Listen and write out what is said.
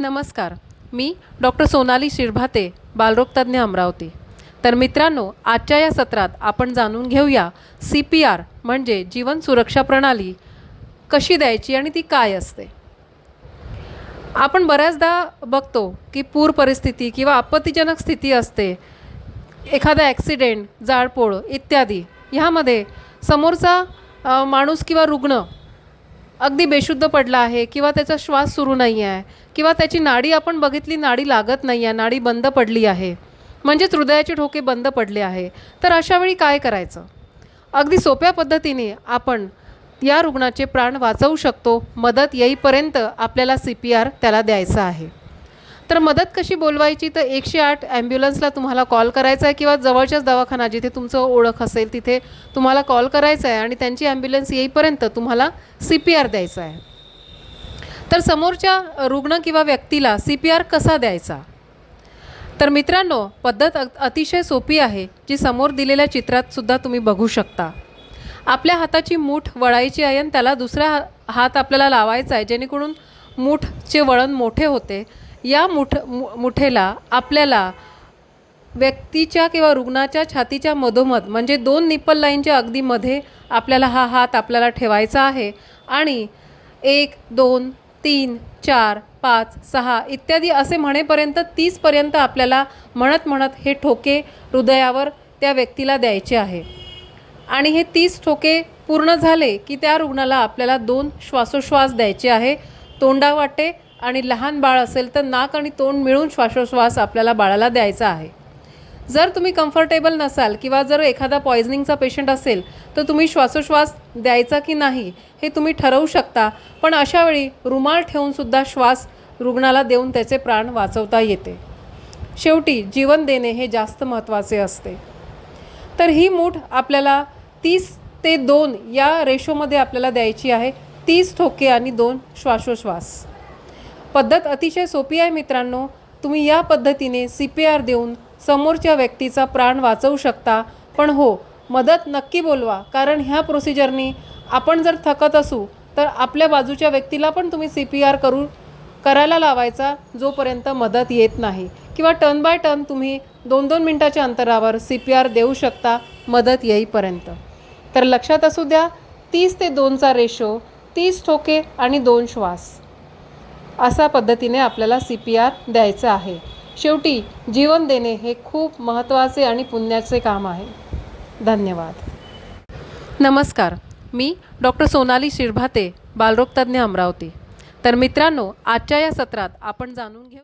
नमस्कार. मी डॉक्टर सोनाली शिरभाते बालरोगतज्ञ अमरावती. तर मित्रांनो आजच्या या सत्रात आपण जाणून घेऊया सी पी आर म्हणजे जीवन सुरक्षा प्रणाली कशी द्यायची आणि ती काय असते. आपण बऱ्याचदा बघतो की पूर परिस्थिती किंवा आपत्तीजनक स्थिती असते एखादा ॲक्सिडेंट जाळपोळ इत्यादी. ह्यामध्ये समोरचा माणूस किंवा रुग्ण अगदी बेशुद्ध पडला आहे किंवा त्याचा श्वास सुरू नाही आहे किंवा त्याची नाडी आपण बघितली नाडी लागत नाही आहे नाडी बंद पडली आहे. म्हणजेच हृदयाचे ठोके बंद पडले आहे. तर अशा वेळी काय करायचं? अगदी सोप्या पद्धतीने आपण या रुग्णाचे प्राण वाचवू शकतो. मदत येईपर्यंत आपल्याला सी पी आर त्याला द्यायचा आहे. तर मदत कशी बोलवायची? तर एकशे आठ ॲम्ब्युलन्सला तुम्हाला कॉल करायचा आहे किंवा जवळच्याच दवाखाना जिथे तुमचं ओळख असेल तिथे तुम्हाला कॉल करायचा आहे आणि त्यांची ॲम्ब्युलन्स येईपर्यंत तुम्हाला सी पी आर द्यायचा आहे. तर समोरच्या रुग्ण किंवा व्यक्तीला सी पी आर कसा द्यायचा? तर मित्रांनो पद्धत अतिशय सोपी आहे जी समोर दिलेल्या चित्रात सुद्धा तुम्ही बघू शकता. आपल्या हाताची मूठ वळायची आहे आणि त्याला दुसरा हात आपल्याला लावायचा आहे जेणेकरून मूठचे वळण मोठे होते. या मुठ मु मुठेला आपल्याला व्यक्तीच्या किंवा रुग्णाच्या छातीच्या मधोमध म्हणजे दोन निप्पल लाईनच्या अगदी मध्ये आपल्याला हा हात आपल्याला ठेवायचा आहे आणि एक दोन तीन चार पाच सहा इत्यादी असे म्हणेपर्यंत तीसपर्यंत आपल्याला म्हणत म्हणत हे ठोके हृदयावर त्या व्यक्तीला द्यायचे आहे. आणि हे तीस ठोके पूर्ण झाले की त्या रुग्णाला आपल्याला दोन श्वासोश्वास द्यायचे आहे. तोंडावाटे आणि लहान बाळ असेल तर नाक आणि तोंड मिळून श्वासोश्वास आपल्याला बाळाला द्यायचा आहे. जर तुम्ही कम्फर्टेबल नसाल किंवा जर एखादा पॉयझनिंगचा पेशंट असेल तर तुम्ही श्वासोश्वास द्यायचा की नाही हे तुम्ही ठरवू शकता. पण अशावेळी रुमाल ठेवूनसुद्धा श्वास रुग्णाला देऊन त्याचे प्राण वाचवता येते. शेवटी जीवन देणे हे जास्त महत्त्वाचे असते. तर ही मूठ आपल्याला तीस ते दोन या रेशोमध्ये आपल्याला द्यायची आहे. तीस ठोके आणि दोन श्वासोश्वास. पद्धत अतिशय सोपी आहे मित्रांनो. तुम्ही या पद्धतीने सी पी आर देऊन समोरच्या व्यक्तीचा प्राण वाचवू शकता. पण हो मदत नक्की बोलवा कारण ह्या प्रोसिजरनी आपण जर थकत असू तर आपल्या बाजूच्या व्यक्तीला पण तुम्ही सी पी आर करू करायला लावायचा जोपर्यंत मदत येत नाही. किंवा टर्न बाय टर्न तुम्ही दोन दोन मिनटाच्या अंतरावर सी पी आर देऊ शकता मदत येईपर्यंत. तर लक्षात असू द्या तीस ते दोनचा रेशो तीस ठोके आणि दोन श्वास. अशा पद्धतीने आपल्याला सी पी आर द्यायचं आहे. शेवटी जीवन देणे हे खूप महत्त्वाचे आणि पुण्याचे काम आहे. धन्यवाद. नमस्कार. मी डॉक्टर सोनाली शिरभाते बालरोगतज्ञ अमरावती. तर मित्रांनो आजच्या या सत्रात आपण जाणून घेऊ